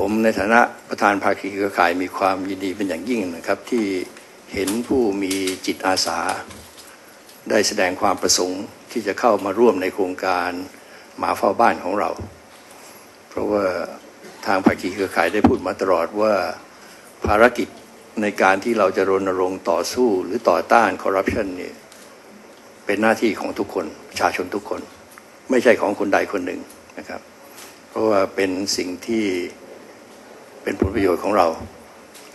ผมในฐานะประธานภาคีเครือข่ายมีความยินดีเป็นอย่างยิ่งนะครับ ที่เห็นผู้มีจิตอาสา ได้แสดงความประสงค์ที่จะเข้ามาร่วมในโครงการหมาเฝ้าบ้านของเรา เพราะว่าทางภาคีเครือข่ายได้พูดมาตลอดว่าภารกิจในการที่เราจะรณรงค์ต่อสู้หรือต่อต้านคอร์รัปชันนี่เป็นหน้าที่ของทุกคนประชาชนทุกคน ไม่ใช่ของคนใดคนหนึ่งนะครับ เพราะว่าเป็นสิ่งที่ เป็นผลประโยชน์ของเรา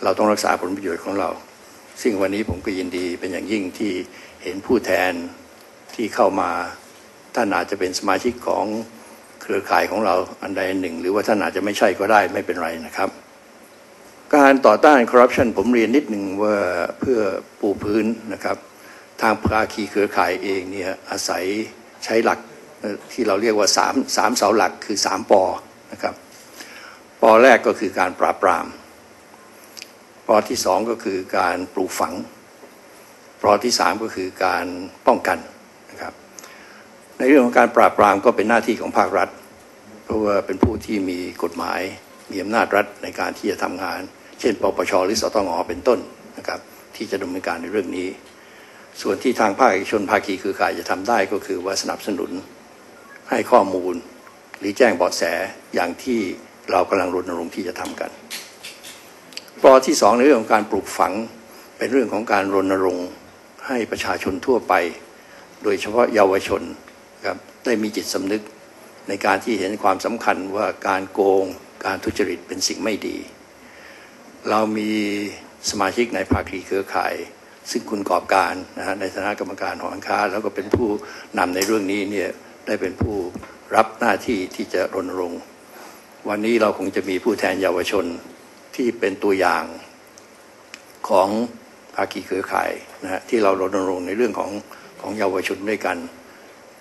เราต้องรักษาผลประโยชน์ของเรา ซึ่งวันนี้ผมก็ยินดีเป็นอย่างยิ่งที่เห็นผู้แทนที่เข้ามาท่านอาจจะเป็นสมาชิกของเครือข่ายของเราอันใดอันหนึ่ง หรือว่าท่านอาจจะไม่ใช่ก็ได้ไม่เป็นไรนะครับ การต่อต้านคอร์รัปชันผมเรียนนิดหนึ่งว่าเพื่อปูพื้นนะครับ ทางภาคีเครือข่ายเองเนี่ยอาศัยใช้หลักที่เราเรียกว่าสามสามเสาหลักคือสามปอนะครับ ปอแรกก็คือการปราบปราม ปอที่สองก็คือการปลูกฝัง ปอที่สามก็คือการป้องกันนะครับในเรื่องของการปราบปรามก็เป็นหน้าที่ของภาครัฐ เพราะว่าเป็นผู้ที่มีกฎหมาย มีอำนาจรัฐในการที่จะทำงาน เช่น ปปชหรือสตงเป็นต้นนะครับที่จะดำเนินการในเรื่องนี้ ส่วนที่ทางภาคเอกชนภาคีคือข่ายจะทำได้ก็คือว่าสนับสนุนให้ข้อมูล หรือแจ้งเบาะแสอย่างที่ เรากำลังรณรงค์ที่จะทำกันปอที่สองในเรื่องของการปลูกฝังเป็นเรื่องของการรณรงค์ให้ประชาชนทั่วไป โดยเฉพาะเยาวชนครับได้มีจิตสำนึกในการที่เห็นความสำคัญว่าการโกงการทุจริตเป็นสิ่งไม่ดี เรามีสมาชิกในภาคีเครือข่าย ซึ่งคุณกอบการนะฮะในฐานะกรรมการหอการค้า แล้วก็เป็นผู้นำในเรื่องนี้เนี่ยได้เป็นผู้รับหน้าที่ที่จะรณรงค์ วันนี้เราคงจะมีผู้แทนเยาวชนที่เป็นตัวอย่างของภาคีเครือข่ายนะฮะที่เรารณรงค์ในเรื่องของของเยาวชนด้วยกัน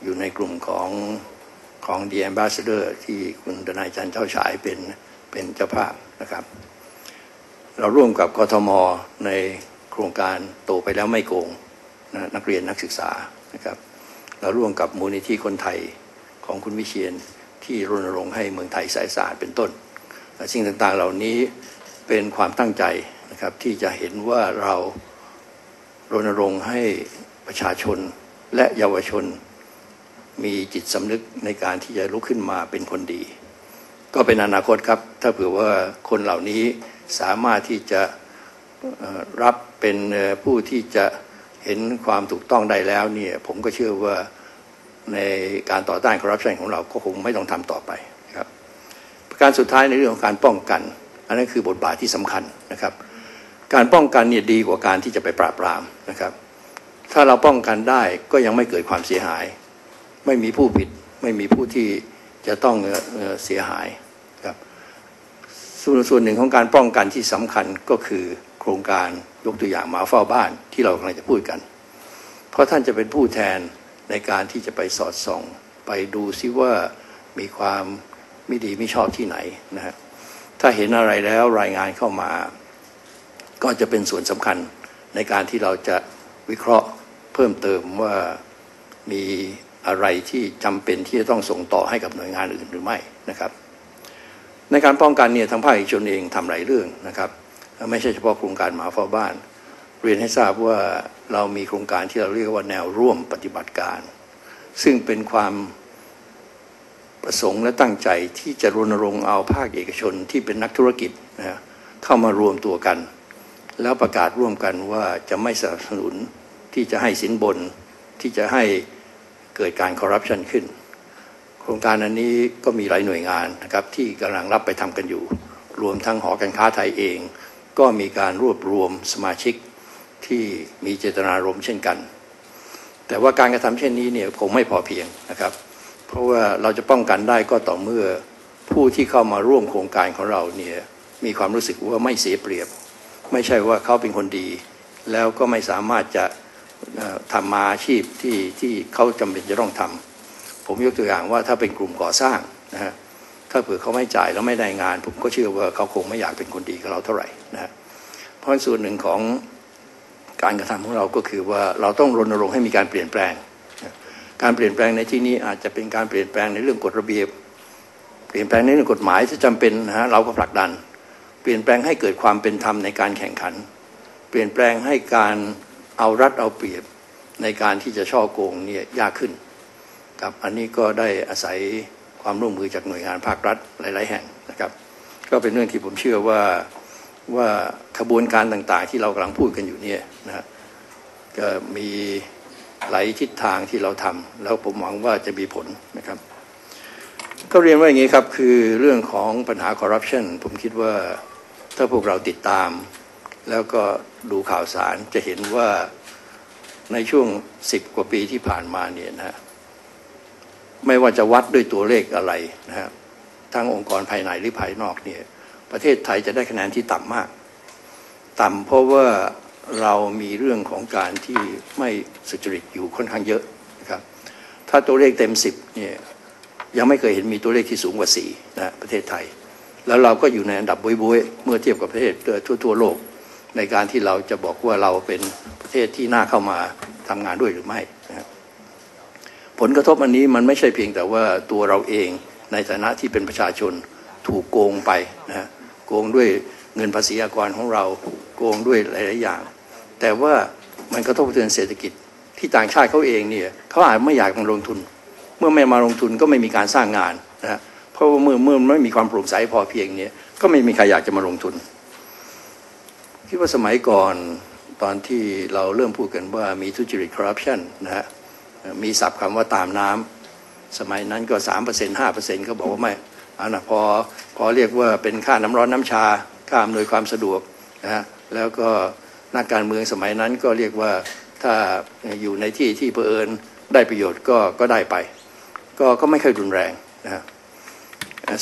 อยู่ในกลุ่มของของ The Ambassador ที่คุณดนายจันเจ้าฉายเป็นเป็นเจ้าภาพนะครับ เราร่วมกับกทมในโครงการโตไปแล้วไม่โกงนะนักเรียนนักศึกษานะครับ เราร่วมกับมูลนิธิคนไทยของคุณวิเชียน ที่รณรงค์ให้เมืองไทยสายสะอาดเป็นต้น สิ่งต่างๆเหล่านี้เป็นความตั้งใจนะครับที่จะเห็นว่าเรารณรงค์ให้ประชาชนและเยาวชนมีจิตสำนึกในการที่จะลุกขึ้นมาเป็นคนดี ก็เป็นอนาคตครับ ถ้าเผื่อว่าคนเหล่านี้สามารถที่จะรับเป็นผู้ที่จะเห็นความถูกต้องได้แล้วเนี่ยผมก็เชื่อว่า ในการต่อต้านคอร์รัปชันของเราก็คงไม่ต้องทำต่อไปครับประการสุดท้ายในเรื่องของการป้องกัน อันนั้นคือบทบาทที่สำคัญนะครับ การป้องกันเนี่ยดีกว่าการที่จะไปปราบปรามนะครับ ถ้าเราป้องกันได้ก็ยังไม่เกิดความเสียหาย ไม่มีผู้ผิดไม่มีผู้ที่จะต้องเสียหายครับส่วนส่วนหนึ่งของการป้องกันที่สำคัญก็คือโครงการยกตัวอย่างหมาเฝ้าบ้านที่เรากำลังจะพูดกัน เพราะท่านจะเป็นผู้แทน ในการที่จะไปสอดส่อง ไปดูซิว่ามีความไม่ดีไม่ชอบที่ไหนนะฮะถ้าเห็นอะไรแล้วรายงานเข้ามา ก็จะเป็นส่วนสำคัญในการที่เราจะวิเคราะห์เพิ่มเติมว่ามีอะไรที่จำเป็นที่จะต้องส่งต่อให้กับหน่วยงานอื่นหรือไม่นะครับในการป้องกันเนี่ยทางภาคเอกชนเองทำหลายเรื่องนะครับ ไม่ใช่เฉพาะโครงการหมาเฝ้าบ้าน เรียนให้ทราบว่าเรามีโครงการที่เราเรียกว่าแนวร่วมปฏิบัติการ ซึ่งเป็นความประสงค์และตั้งใจที่จะรณรงค์เอาภาคเอกชนที่เป็นนักธุรกิจนะเข้ามารวมตัวกัน แล้วประกาศร่วมกันว่าจะไม่สนับสนุนที่จะให้สินบนที่จะให้เกิดการคอร์รัปชันขึ้น โครงการอันนี้ก็มีหลายหน่วยงานนะครับที่กำลังรับไปทำกันอยู่ รวมทั้งหอการค้าไทยเอง ก็มีการรวบรวมสมาชิก ที่มีเจตนารมณ์เช่นกัน แต่ว่าการกระทำเช่นนี้เนี่ยคงไม่พอเพียงนะครับ เพราะว่าเราจะป้องกันได้ก็ต่อเมื่อผู้ที่เข้ามาร่วมโครงการของเราเนี่ยมีความรู้สึกว่าไม่เสียเปรียบ ไม่ใช่ว่าเขาเป็นคนดี แล้วก็ไม่สามารถจะทำมาอาชีพที่ที่เขาจำเป็นจะต้องทำผมยกตัวอย่างว่าถ้าเป็นกลุ่มก่อสร้างนะฮะถ้าเผื่อเขาไม่จ่ายแล้วไม่ได้งาน ผมก็เชื่อว่าเขาคงไม่อยากเป็นคนดีกับเราเท่าไหร่นะเพราะส่วนหนึ่งของ การกระทำของเราก็คือว่าเราต้องรณรงค์ให้มีการเปลี่ยนแปลง การเปลี่ยนแปลงในที่นี้อาจจะเป็นการเปลี่ยนแปลงในเรื่องกฎระเบียบ เปลี่ยนแปลงในเรื่องกฎหมายที่จำเป็นนะฮะเราก็ผลักดัน เปลี่ยนแปลงให้เกิดความเป็นธรรมในการแข่งขัน เปลี่ยนแปลงให้การเอารัดเอาเปรียบในการที่จะช่อโกงเนี่ยยากขึ้นครับอันนี้ก็ได้อาศัยความร่วมมือจากหน่วยงานภาครัฐหลาย ๆ แห่งนะครับ ก็เป็นเรื่องที่ผมเชื่อว่า ว่าขบวนการต่างๆ ที่เรากำลังพูดกันอยู่เนี่ยนะฮะก็มีหลายทิศทางที่เราทำแล้วผมหวังว่าจะมีผลนะครับ ก็เรียนว่าอย่างนี้ครับคือเรื่องของปัญหาคอร์รัปชันผมคิดว่าถ้าพวกเราติดตาม แล้วก็ดูข่าวสารจะเห็นว่าในช่วงสิบกว่าปีที่ผ่านมาเนี่ยนะฮะไม่ว่าจะวัดด้วยตัวเลขอะไรนะฮะทั้งองค์กรภายในหรือภายนอกเนี่ย ประเทศไทยจะได้คะแนนที่ต่ำมาก ต่ำเพราะว่าเรามีเรื่องของการที่ไม่สุจริตอยู่ค่อนข้างเยอะนะครับถ้าตัวเลขเต็มสิบเนี่ยยังไม่เคยเห็นมีตัวเลขที่สูงกว่าสี่นะประเทศไทย แล้วเราก็อยู่ในอันดับบุยๆเมื่อเทียบกับประเทศทั่วทั่วโลก ในการที่เราจะบอกว่าเราเป็นประเทศที่น่าเข้ามาทำงานด้วยหรือไม่นะครับผลกระทบอันนี้มันไม่ใช่เพียงแต่ว่าตัวเราเองในฐานะที่เป็นประชาชนถูกโกงไปนะฮะ โกงด้วยเงินภาษีอากรของเราโกงด้วยหลาย ๆ อย่าง แต่ว่ามันกระทบกระเทือนเศรษฐกิจที่ต่างชาติเขาเองเนี่ยเขาอาจไม่อยากมาลงทุน เมื่อไม่มาลงทุนก็ไม่มีการสร้างงานนะเพราะว่าเมื่อเมื่อไม่มีความโปร่งใสพอเพียงเนี่ยก็ไม่มีใครอยากจะมาลงทุนคิดว่าสมัยก่อนตอนที่เราเริ่มพูดกันว่ามีทุจริตคอร์รัปชันนะฮะมีศัพท์คำว่าตามน้ำสมัยนั้นก็สามเปอร์เซ็นต์ห้าเปอร์เซ็นต์เขาบอกว่าไม่ เอานะพอพอเรียกว่าเป็นค่าน้ำร้อนน้ำชาค่าอำนวยความสะดวกนะฮะแล้วก็นักการเมืองสมัยนั้นก็เรียกว่าถ้าอยู่ในที่ที่เผอิญได้ประโยชน์ก็ก็ได้ไป ก็ก็ไม่ค่อยรุนแรงนะฮะ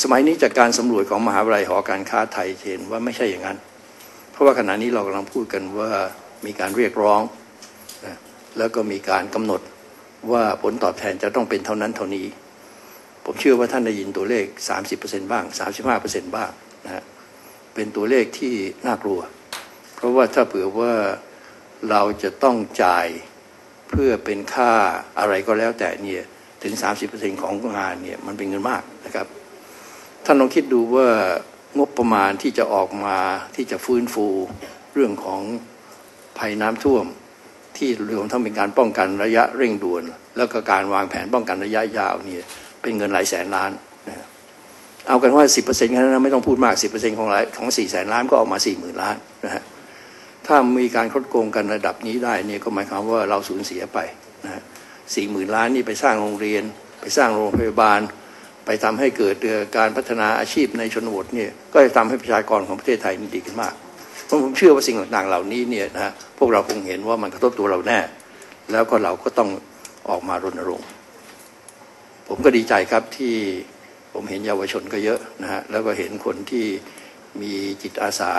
สมัยนี้จากการสำรวจของมหาวิทยาลัยหอการค้าไทยเห็นว่าไม่ใช่อย่างนั้น เพราะว่าขณะนี้เรากำลังพูดกันว่ามีการเรียกร้องนะแล้วก็มีการกำหนดว่าผลตอบแทนจะต้องเป็นเท่านั้นเท่านี้ ผมเชื่อว่าท่านได้ยินตัวเลข 30%บ้าง 35%บ้างนะฮะเป็นตัวเลขที่น่ากลัว เพราะว่าถ้าเผื่อว่าเราจะต้องจ่ายเพื่อเป็นค่าอะไรก็แล้วแต่เนี่ยถึง 30%ของงานเนี่ยมันเป็นเงินมากนะครับ ท่านลองคิดดูว่างบประมาณที่จะออกมาที่จะฟื้นฟูเรื่องของภัยน้ำท่วม ที่รวมทั้งเป็นการป้องกันระยะเร่งด่วน แล้วก็การวางแผนป้องกันระยะยาวเนี่ย เป็นเงินหลายแสนล้านเอากันว่า 10%แค่นั้นไม่ต้องพูดมาก 10%ของหลายของ4แสนล้านก็ออกมา40,000ล้านนะฮะถ้ามีการคดโกงกันระดับนี้ได้เนี่ยก็หมายความว่าเราสูญเสียไปนะฮะ40,000ล้านนี่ไปสร้างโรงเรียน ไปสร้างโรงพยาบาล ไปทำให้เกิดการพัฒนาอาชีพในชนบทเนี่ยก็จะทำให้ประชากรของประเทศไทยมันดีขึ้นมากเพราะผมเชื่อว่าสิ่งต่างๆเหล่านี้เนี่ยนะฮะพวกเราคงเห็นว่ามันกระทบตัวเราแน่ แล้วก็เราก็ต้องออกมารณรงค์ ผมก็ดีใจครับที่ผมเห็นเยาวชนก็เยอะนะฮะแล้วก็เห็นคนที่มีจิตอาสา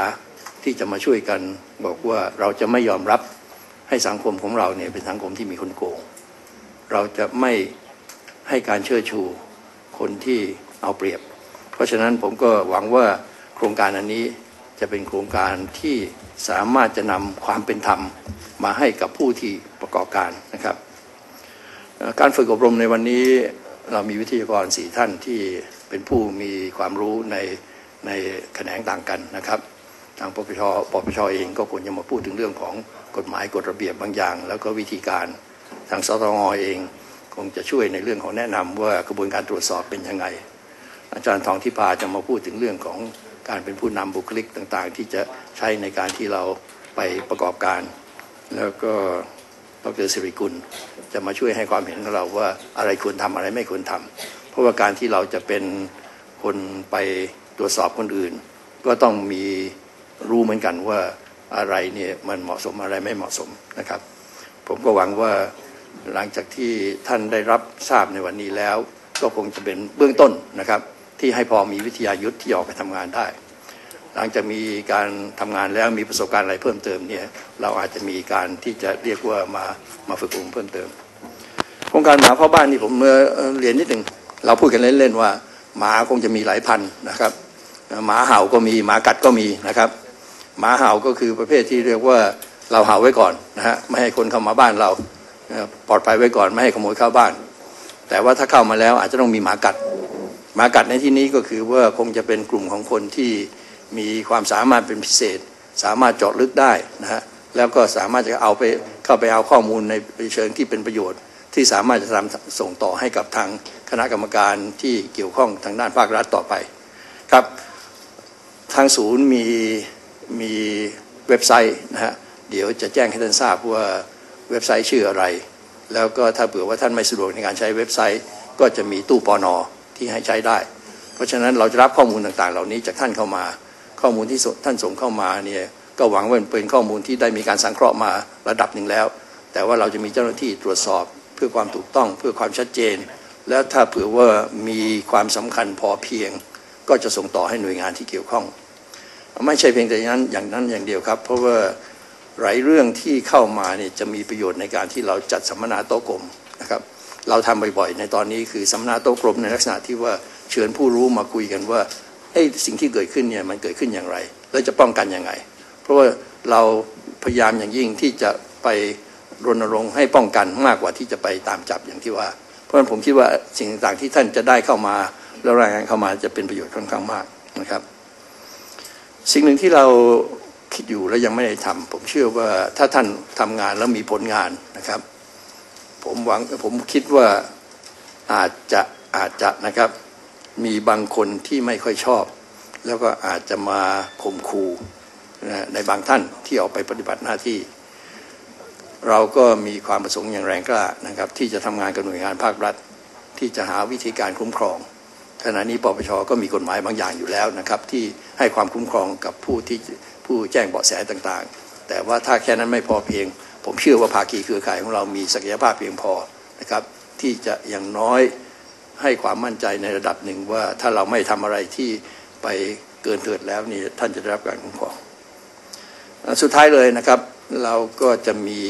ที่จะมาช่วยกันบอกว่าเราจะไม่ยอมรับให้สังคมของเราเนี่ยเป็นสังคมที่มีคนโกง เราจะไม่ให้การเชิดชูคนที่เอาเปรียบ เพราะฉะนั้นผมก็หวังว่าโครงการอันนี้จะเป็นโครงการที่สามารถจะนำความเป็นธรรมมาให้กับผู้ที่ประกอบการนะครับ การฝึกอบรมในวันนี้ เรามีวิทยากรสี่ท่านที่เป็นผู้มีความรู้ในในแขนงต่างกันนะครับ ทางปปชปปชเองก็ควรจะมาพูดถึงเรื่องของกฎหมายกฎระเบียบบางอย่าง แล้วก็วิธีการทางสตงเองคงจะช่วยในเรื่องของแนะนำว่ากระบวนการตรวจสอบเป็นยังไง อาจารย์ทองทิพาจะมาพูดถึงเรื่องของการเป็นผู้นำบุคลิกต่างๆ ที่จะใช้ในการที่เราไปประกอบการ แล้วก็ดรสิริกุล จะมาช่วยให้ความเห็นของเราว่าอะไรควรทำอะไรไม่ควรทำเพราะว่าการที่เราจะเป็นคนไปตรวจสอบคนอื่น ก็ต้องมีรู้เหมือนกันว่าอะไรเนี่ยมันเหมาะสมอะไรไม่เหมาะสมนะครับ ผมก็หวังว่าหลังจากที่ท่านได้รับทราบในวันนี้แล้ว ก็คงจะเป็นเบื้องต้นนะครับ ที่ให้พอมีวิทยายุทธ์ที่ออกไปทำงานได้ หลังจากมีการทำงานแล้วมีประสบการณ์อะไรเพิ่มเติมเนี่ยเราอาจจะมีการที่จะเรียกว่ามามาฝึกอบรมเพิ่มเติมโครงการหมาพ่อบ้านนี่ผมเมื่อเรียนนิดหนึ่งเราพูดกันเล่นๆว่า หมาคงจะมีหลายพันนะครับหมาเห่าก็มีหมากัดก็มีนะครับ หมาเห่าก็คือประเภทที่เรียกว่าเราเห่าไว้ก่อนนะฮะไม่ให้คนเข้ามาบ้านเราปลอดภัยไว้ก่อนไม่ให้ขโมยเข้าบ้าน แต่ว่าถ้าเข้ามาแล้วอาจจะต้องมีหมากัด หมากัดในที่นี้ก็คือว่าคงจะเป็นกลุ่มของคนที่ มีความสามารถเป็นพิเศษ สามารถเจาะลึกได้นะฮะแล้วก็สามารถจะเอาไปเข้าไปเอาข้อมูลในเชิงที่เป็นประโยชน์ ที่สามารถจะทำส่งต่อให้กับทางคณะกรรมการที่เกี่ยวข้องทางด้านภาครัฐต่อไปครับ ทางศูนย์มีมีเว็บไซต์นะฮะเดี๋ยวจะแจ้งให้ท่านทราบว่าเว็บไซต์ชื่ออะไร แล้วก็ถ้าเผื่อว่าท่านไม่สะดวกในการใช้เว็บไซต์ ก็จะมีตู้ปอนอที่ให้ใช้ได้ เพราะฉะนั้นเราจะรับข้อมูลต่างๆ เหล่านี้จากท่านเข้ามา ข้อมูลที่ท่านส่งเข้ามาเนี่ยก็หวังว่าเป็นข้อมูลที่ได้มีการสังเคราะห์มาระดับหนึ่งแล้ว แต่ว่าเราจะมีเจ้าหน้าที่ตรวจสอบเพื่อความถูกต้องเพื่อความชัดเจน แล้วถ้าเผื่อว่ามีความสำคัญพอเพียง ก็จะส่งต่อให้หน่วยงานที่เกี่ยวข้อง ไม่ใช่เพียงแต่นั้นอย่างนั้นอย่างเดียวครับ เพราะว่าหลายเรื่องที่เข้ามาเนี่ยจะมีประโยชน์ในการที่เราจัดสัมมนาโต๊ะกลมนะครับเราทำบ่อยๆ ในตอนนี้คือสัมมนาโต๊ะกลมในลักษณะที่ว่าเชิญผู้รู้มาคุยกันว่า ไอ้สิ่งที่เกิดขึ้นเนี่ยมันเกิดขึ้นอย่างไร แล้วจะป้องกันยังไง เพราะว่าเราพยายามอย่างยิ่งที่จะไปรณรงค์ให้ป้องกันมากกว่าที่จะไปตามจับอย่างที่ว่า เพราะฉะนั้นผมคิดว่าสิ่งต่างๆที่ท่านจะได้เข้ามาแล้วรายงานเข้ามาจะเป็นประโยชน์ค่อนข้างมากนะครับ สิ่งหนึ่งที่เราคิดอยู่แล้วยังไม่ได้ทำผมเชื่อว่าถ้าท่านทำงานแล้วมีผลงานนะครับ ผมหวังผมคิดว่าอาจจะอาจจะนะครับ มีบางคนที่ไม่ค่อยชอบ แล้วก็อาจจะมาข่มขู่ในบางท่านที่ออกไปปฏิบัติหน้าที่ เราก็มีความประสงค์อย่างแรงกล้านะครับ ที่จะทำงานกับหน่วยงานภาครัฐ ที่จะหาวิธีการคุ้มครองขณะนี้ปปชก็มีกฎหมายบางอย่างอยู่แล้วนะครับ ที่ให้ความคุ้มครองกับผู้ที่ผู้แจ้งเบาะแสต่างๆ แต่ว่าถ้าแค่นั้นไม่พอเพียง ผมเชื่อว่าภาคีเครือข่ายของเรามีศักยภาพเพียงพอนะครับ ที่จะอย่างน้อย ให้ความมั่นใจในระดับหนึ่งว่าถ้าเราไม่ทำอะไรที่ไปเกินเถิดแล้วนี่ท่านจะได้รับการคุ้มครองสุดท้ายเลยนะครับ เราก็จะมี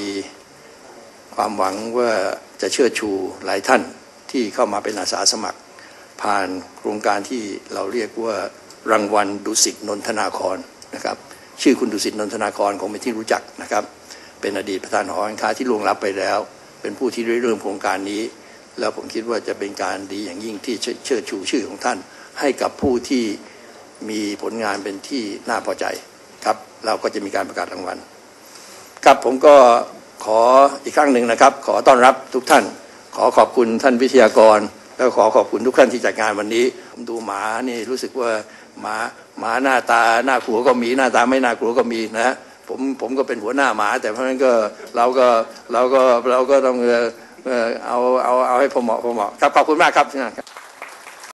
ความหวังว่าจะเชื่อชูหลายท่านที่เข้ามาเป็นอาสาสมัคร ผ่านโครงการที่เราเรียกว่ารางวัลดุสิตนนทนาครนะครับ ชื่อคุณดุสิตนนทนาครคงเป็นที่รู้จักนะครับ เป็นอดีตประธานหอการค้าที่ล่วงลับไปแล้ว เป็นผู้ที่ได้เริ่มโครงการนี้ แล้วผมคิดว่าจะเป็นการดีอย่างยิ่งที่เชิดชูชื่อของท่าน ให้กับผู้ที่มีผลงานเป็นที่น่าพอใจครับ เราก็จะมีการประกาศรางวัลครับผมก็ขออีกครั้งหนึ่งนะครับ ขอต้อนรับทุกท่าน ขอขอบคุณท่านวิทยากร แล้วขอขอบคุณทุกท่านที่จัดงานวันนี้ ผมดูหมานี่รู้สึกว่าหมาหมาหน้าตาหน้ากลัวก็มีหน้าตาไม่น่ากลัวก็มีนะผมผมก็เป็นหัวหน้าหมา แต่เพราะนั้นก็เราก็เราก็เราก็ต้อง เอาเอาเอาให้พอเหมาะพอเหมาะครับขอบคุณมากครับ